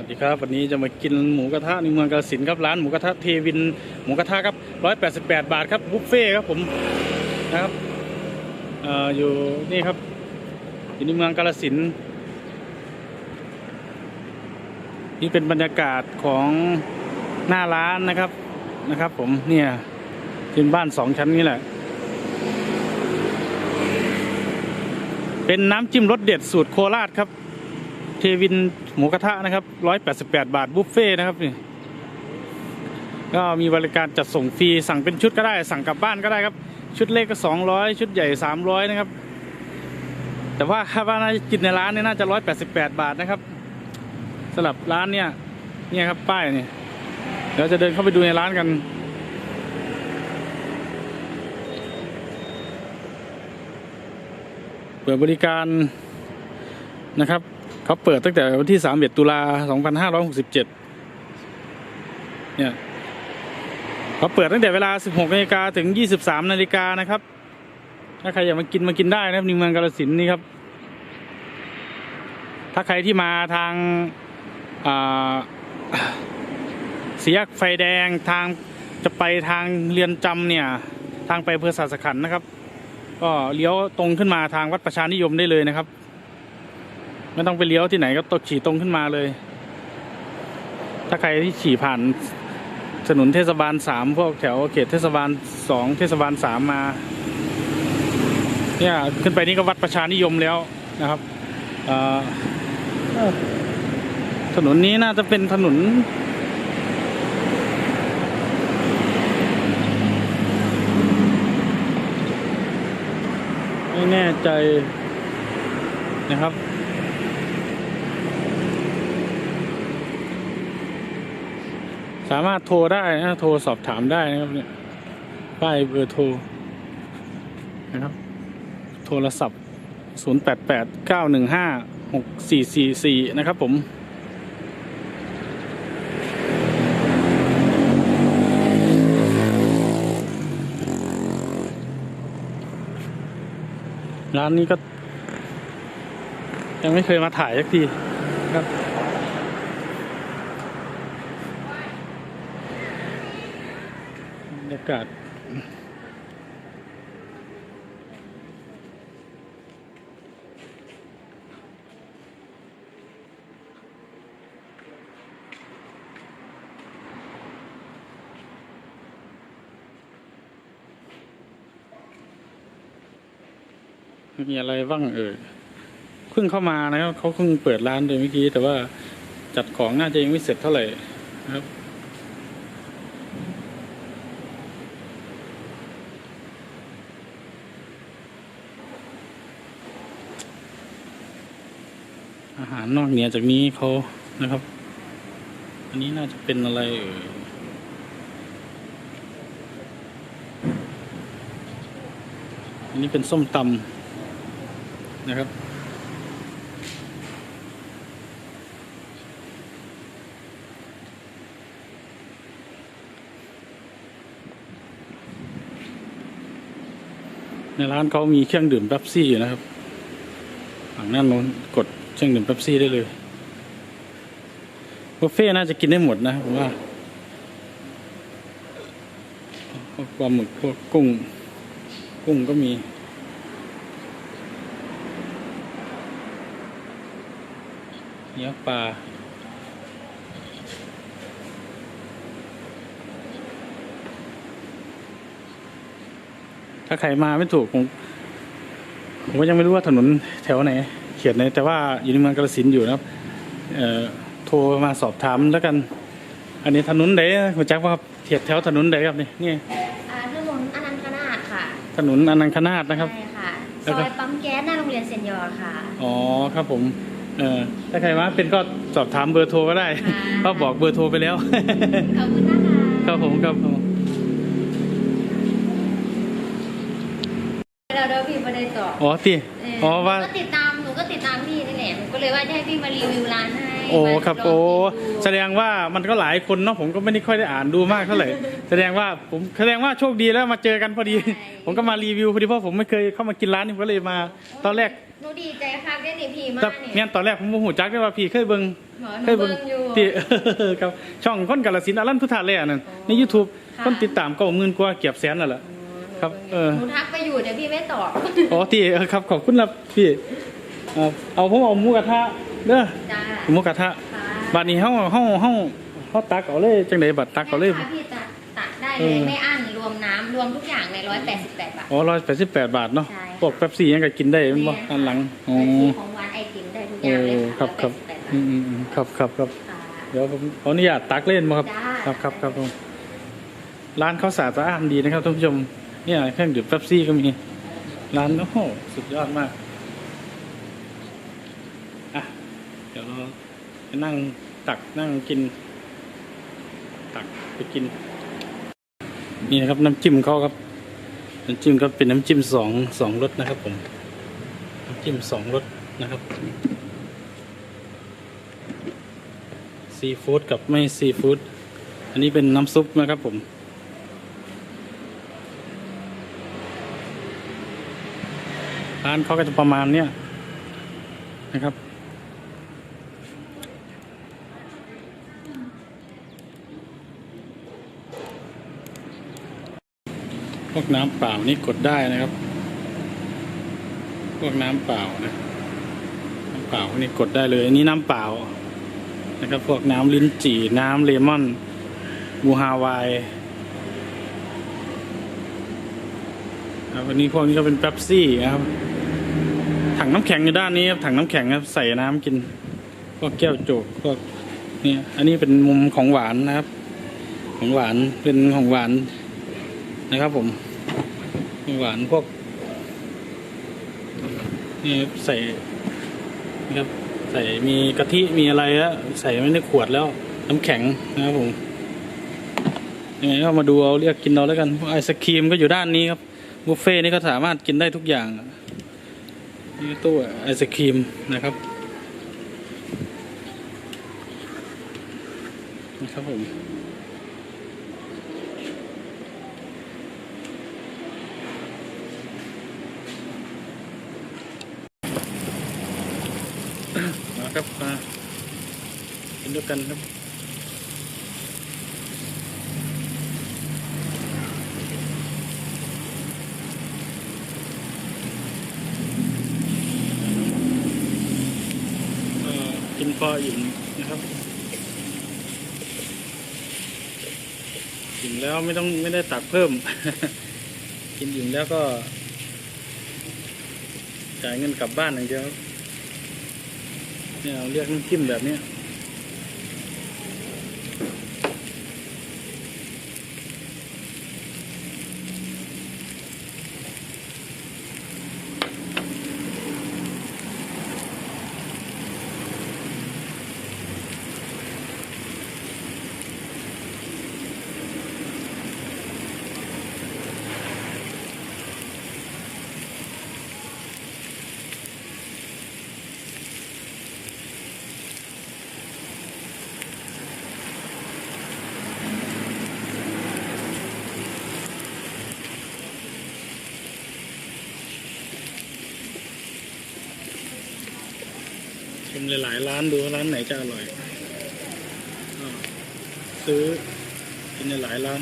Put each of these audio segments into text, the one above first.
สวัสดีครับวันนี้จะมากินหมูกระทะในเมืองกาฬสินครับร้านหมูกระทะเทวินหมูกระทะครับร้อยแปดสิบแปดบาทครับบุฟเฟ่ครับผมนะครับออยู่นี่ครับอยู่ในเมืองกาฬสินนี่เป็นบรรยากาศของหน้าร้านนะครับนะครับ ผมเนี่ยเป็นบ้านสองชั้นนี่แหละ เป็นน้ำจิ้มรสเด็ดสูตรโคราชครับ เทวินหมูกระทะนะครับร้อยแปดสิบแปดบาทบุฟเฟ่ต์นะครับนี่ก็มีบริการจัดส่งฟรีสั่งเป็นชุดก็ได้ สั่งกลับบ้านก็ได้ครับ ชุดเล็กก็สองร้อยชุดใหญ่สามร้อยนะครับ แต่ว่าคาดว่าน่าจะกินในร้านนี่น่าจะร้อยแปดสิบแปดบาทนะครับสำหรับร้านเนี่ยเนี่ยครับป้ายเนี่ยเดี๋ยวจะเดินเข้าไปดูในร้านกันเปิดบริการนะครับ เขาเปิดตั้งแต่วันที่31ตุลา2567เนี่ยเขาเปิดตั้งแต่เวลา16นาฬิกาถึง23นาฬิกานะครับ ถ้าใครอยากมากินมากินได้นะครับในเมืองกาฬสินนี่ครับ ถ้าใครที่มาทางอ่าสี่แยกไฟแดงทางจะไปทางเรียนจำเนี่ย ทางไปอำเภอสาสขันนะครับ ก็เลี้ยวตรงขึ้นมาทางวัดประชานิยมได้เลยนะครับ ไม่ต้องไปเลี้ยวที่ไหนก็ตกขี่ตรงขึ้นมาเลย ถ้าใครที่ขี่ผ่านถนนเทศบาลสามพวกแถวเขตเทศบาลสองเทศบาลสามมา เนี่ยขึ้นไปนี่ก็วัดประชานิยมแล้วนะครับถนนนี้น่าจะเป็นถนน ไม่แน่ใจนะครับ สามารถโทรได้นะโทรสอบถามได้นะครับเนี่ยป้ายเบอร์โทรนะครับ โทรศัพท์ 088 915 6444 นะครับผมร้านนี้ก็ ยังไม่เคยมาถ่ายสักทีครับ บรรยากาศมีอะไรบ้างเอ่ยเพิ่งเข้ามานะครับเขาเพิ่งเปิดร้านเลยเมื่อกี้ แต่ว่าจัดของน่าจะยังไม่เสร็จเท่าไหร่นะครับ อาหาร นอกเหนือจากนี้เขานะครับ อันนี้น่าจะเป็นอะไรเอ่ยอันนี้เป็นส้มตำนะครับในร้านเขามีเครื่องดื่มเป๊ปซี่อยู่นะครับฝั่งด้านโน้นกด เครื่องดื่มเป๊ปซี่ได้เลยบุฟเฟ่ต์น่าจะกินได้หมดนะผมว่าพวกปลาหมึกพวกกุ้ง กุ้งก็มีเนื้อปลาถ้าใครมาไม่ถูกผมผมก็ยังไม่รู้ว่าถนนแถวไหน เขียนไหนแต่ว่าอยู่ในเมืองกาฬสินธุ์อยู่นะครับเอ่อโทรมาสอบถามแล้วกัน อันนี้ถนนไหนคุณแจ็คว่าครับเทียดแถวถนนไหนครับนี่นี่อ่าถนนอนันต์นาถค่ะ ถนนอนันคนาตนะครับใช่ค่ะแล้ซวก็อยปั๊มแก๊สหน้าโรงเรียนเซนยอร์ค่ะอ๋อครับผมเออถ้าใครมาเป็นก็สอบถามเบอร์โทรก็ได้ค่ะก็บอกเบอร์โทรไปแล้วขอบคุณนะคะครับผมครับผมเราเดี๋ยวพี่มาได้ต่ออ๋อพี่เอ๋อว่าหนูก็ติดตามหนูก็ติ ว่าจะให้พี่มารีวิวร้านให้โอ้มาครับลงโอ้ดูแสดงว่ามันก็หลายคนเนาะผมก็ไม่ได้ค่อยได้อ่านดูมากเท่าไหร่แสดงว่าผมแสดงว่าโชคดีแล้วมาเจอกันพอดี ผมก็มารีวิวพอดีเพราะผมไม่เคยเข้ามากินร้านนี้ผมก็เลยมา ตอนแรกหนูดีใจค่ะได้นี่พี่มาแต่เนี่ยเนี่ยตอนแรกผมบ่ฮู้จักได้ว่าพี่เคยเบิ่ง หมอหนูเคยเบิ่งเบิ่งอยู่ ที่ ครับช่องคนกาฬสินธุ์อรันพุทธาแลนั่นอ๋อใน YouTube ค่ะ คนติดตามก็หมื่นกว่าเกือบแสนนั่นแหละครับเออ หนูทักไปอยู่แต่พี่ไม่ตอบ อ๋อที่เออครับขอบคุณครับพี่ เอาเอาผมเอาหมูกระทะเด้อจ้าหมูกระทะค่ะบัดนี้เฮาเฮาเฮาเฮาตักเอาเลยจังไดบัดตักเอาเลย ค่ะพี่ตักตักได้เอเลยอ ไม่อั้นรวมน้ำรวมทุกอย่างในร้อยแปดสิบแปดบาท อ๋อ188 บาทเนาะใช่ พวกเป๊ปซี่ยังก็กินได้แมันบ่อันหลังอ๋อเป็นของหวานไอติมได้ทุกอโอ้ย่างเลยครับครับ188บาทอืมอืมอืมครับครับครับค่ะเดี๋ยวผมขออนุญาตตักเล่นมาครับจ้าครับครับครับผมร้านเขาวสะอาดสะอ้านดีนะครับท่านผู้ชม เนี่ยเครื่องดื่มเป๊ปซี่ก็มี ร้านโอ้โหสุดยอดมากอะ เดี๋ยวเราไปนั่งตักนั่งกิน ตักไปกิน นี่นะครับน้ำจิ้มเขาครับน้ำจิ้มก็เป็นน้ำจิ้มสองสองรสนะครับ ผมน้ำจิ้มสองรสนะครับซีฟู้ดกับไม่ซีฟู้ดอันนี้เป็นน้ำซุปนะครับผมร้านเขาก็จะประมาณเนี้ยนะครับ วกน้ำเปล่านี่กดได้นะครับ พวกน้ำเปล่านะน้ำเปล่าพวกนี้กดได้เลย อันนี้น้ำเปล่านะครับ พวกน้ำลิ้นจี่น้ำเลมอนบูฮาวายครับวันนี้พวกนี้ก็เป็นเป๊ปซี่นะครับ ถังน้ำแข็งอยู่ด้านนี้ครับถังน้ำแข็งครับใส่น้ำกิน พวกแก้วโจกพวกเนี่ยอันนี้เป็นมุมของหวานนะครับ ของหวานเป็นของหวานนะครับผม หวานพวกนี่ใส่นะครับใส่มีกะทิมีอะไรแล้วใส่ไว้ในขวดแล้ว น้ำแข็งนะครับผมยังไงก็มาดูเอาเรียกกินเอาแล้วกันไอศครีมก็อยู่ด้านนี้ครับบุฟเฟ่ต์นี่ก็สามารถกินได้ทุกอย่างนี่ตู้ไอศครีมนะครับนะครับผมมาครับมา กันครับกินพออิ่มนะครับอิ่มแล้วไม่ต้องไม่ได้ตักเพิ่ม กินอิ่มแล้วก็ จ่ายเงินกลับบ้านอย่างเดียวเนี่ยเรียกน้ำจิ้มแบบเนี้ หลายๆร้านดูร้านไหนจะอร่อยอซื้อกินในหลายร้าน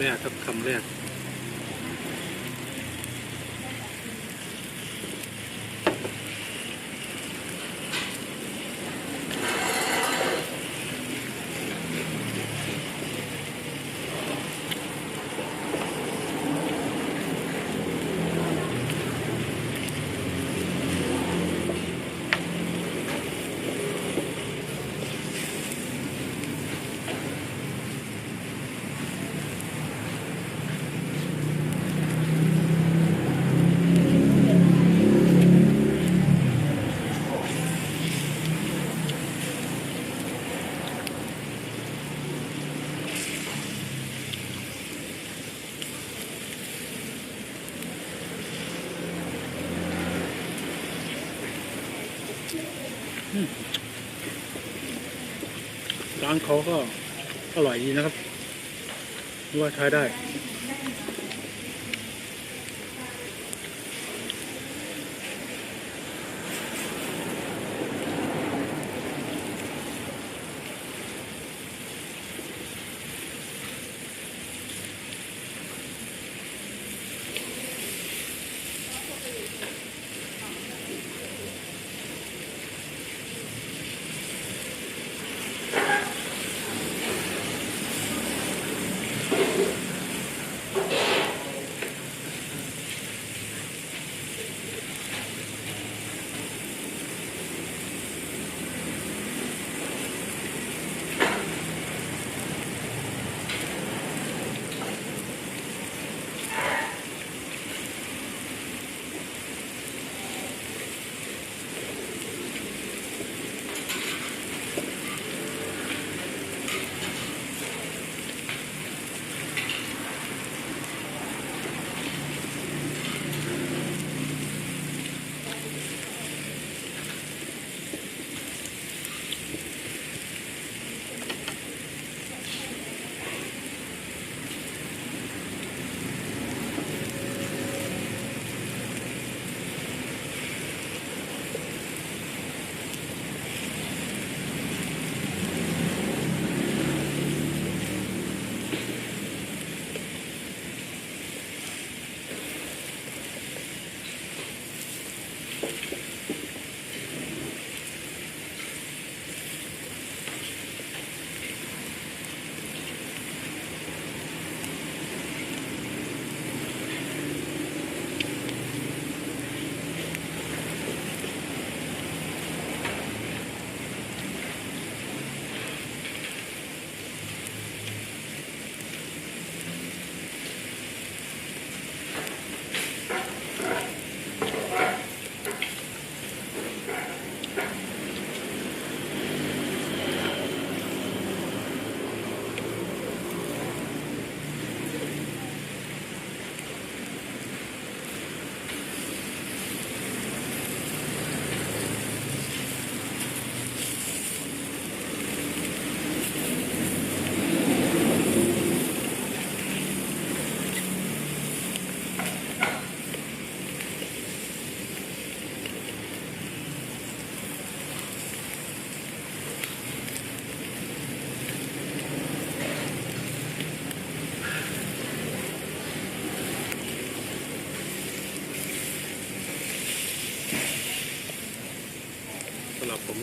แรกครับคำแรก ร้านเขาก็อร่อยดีนะครับว่าใช้ได้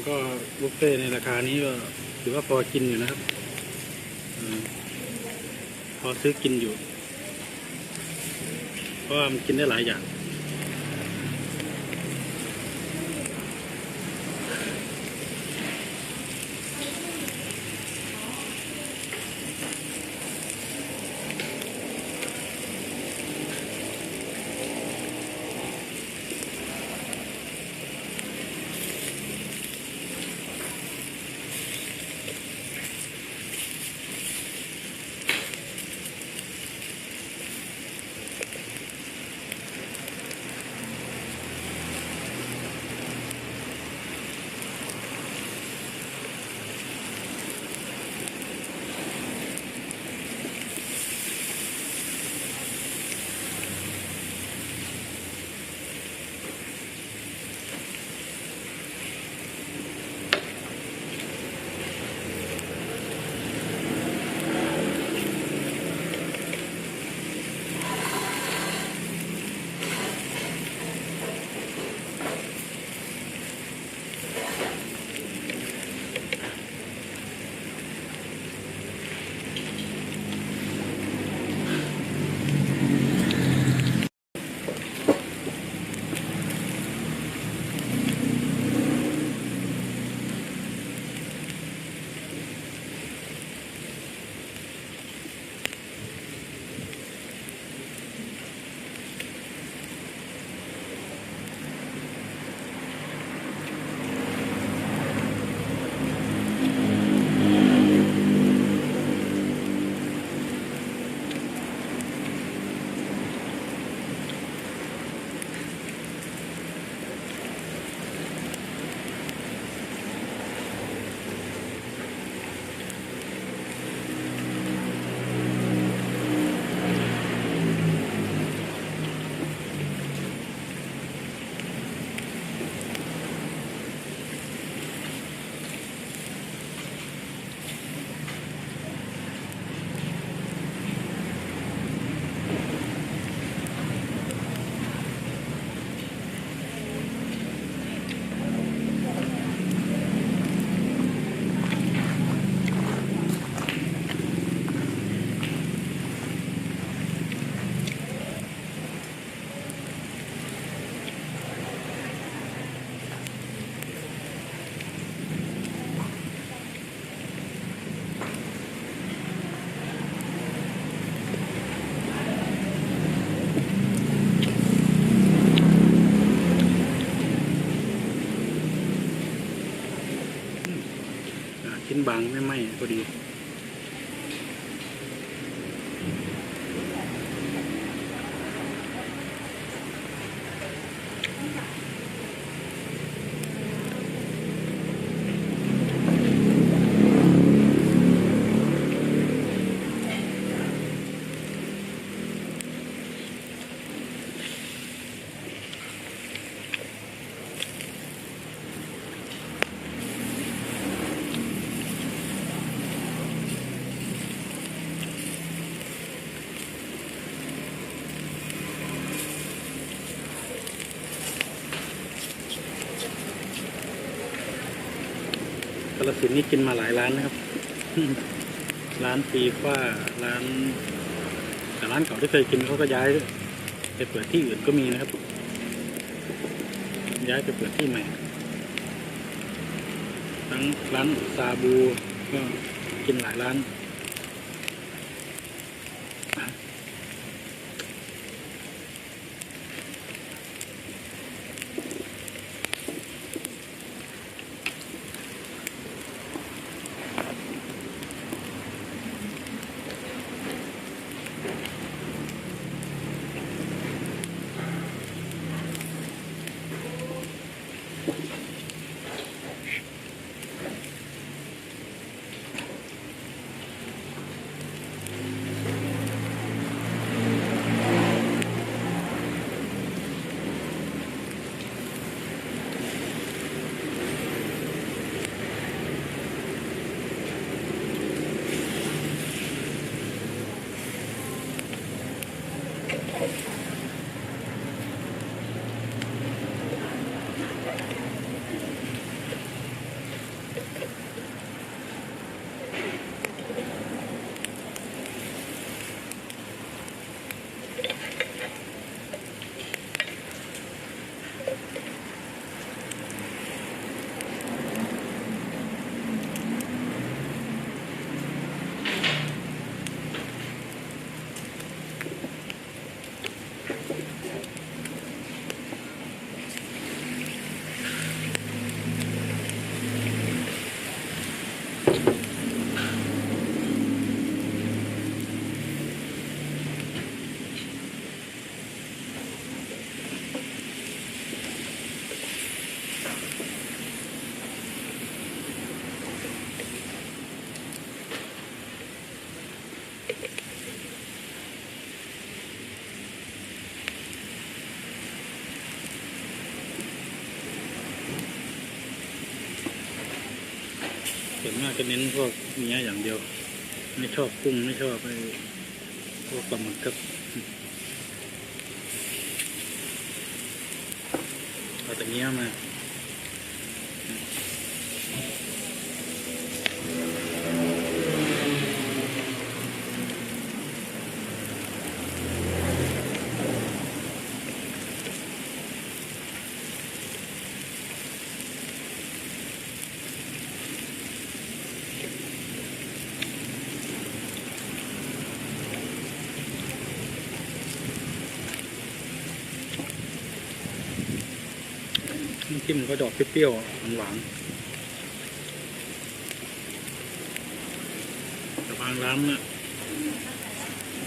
ก็บุฟเฟ่ต์ในราคานี้ก็ถือว่าพอกินอยู่นะครับพอซื้อกินอยู่ เพราะว่ามันกินได้หลายอย่าง ชิ้นบางไม่ไหม้พอดี สินนี้กินมาหลายร้านนะครับ ร้านปีกว่าร้านแต่ร้านเก่าที่เคยกินเขาก็ย้ายไปเปิดที่อื่นก็มีนะครับ ย้ายไปเปิดที่ใหม่ทั้งร้านซาบูก็กินหลายร้าน จะเน้นพวกเนื้ออย่างเดียว ไม่ชอบกุ้งไม่ชอบไอ้พวกปลาหมึกครับเอาแต่เนื้อมา น้ำจิ้มก็ดอกเปรี้ยวๆหวานๆแต่บางร้านนะ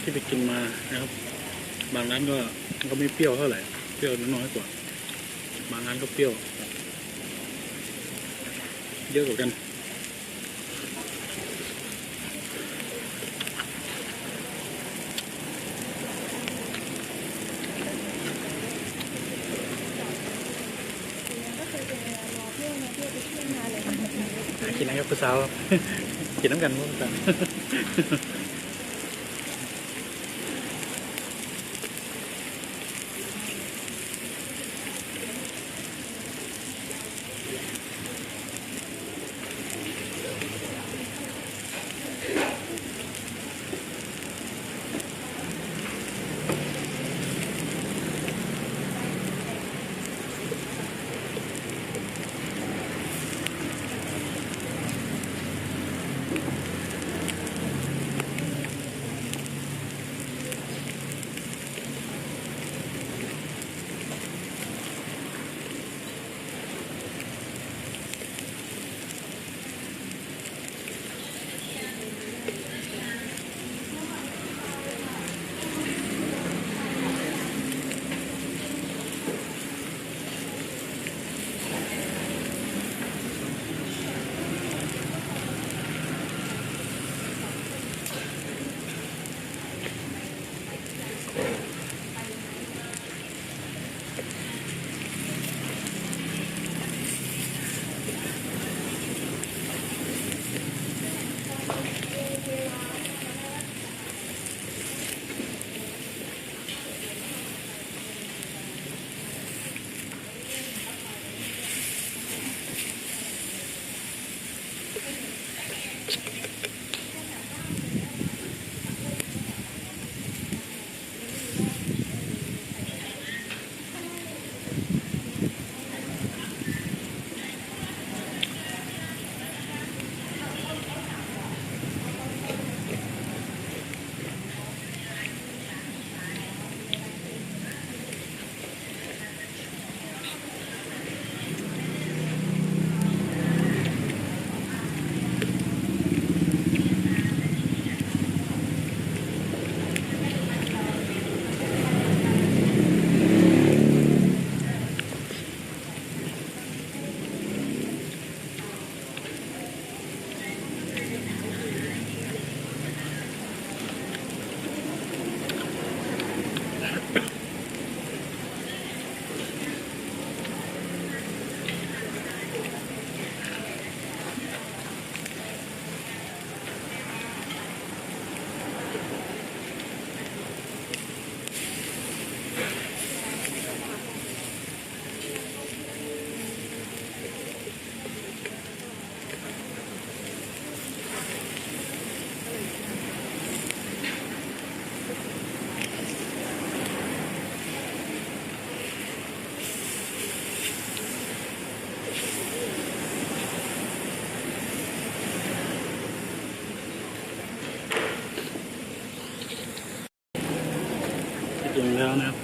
ที่ไปกินมานะครับ บางร้านก็ก็ไม่เปรี้ยวเท่าไหร่เปรี้ยวน้อยกว่า บางร้านก็เปรี้ยว เยอะกว่ากัน หากินนะครับผู้ส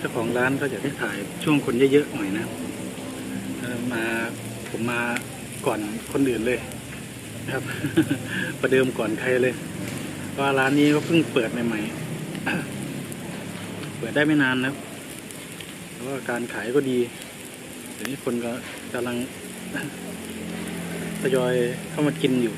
เจ้าของร้านก็อยากให้ถ่ายช่วงคนเยอะๆหน่อยนะมาผมมาก่อนคนอื่นเลยนะครับ ประเดิมก่อนใครเลยเพราะว่าร้านนี้ก็เพิ่งเปิดใหม่ๆเปิดได้ไม่นานนะแต่ว่าการขายก็ดีเดี๋ยวนี้คนก็กำลังทยอยเข้ามากินอยู่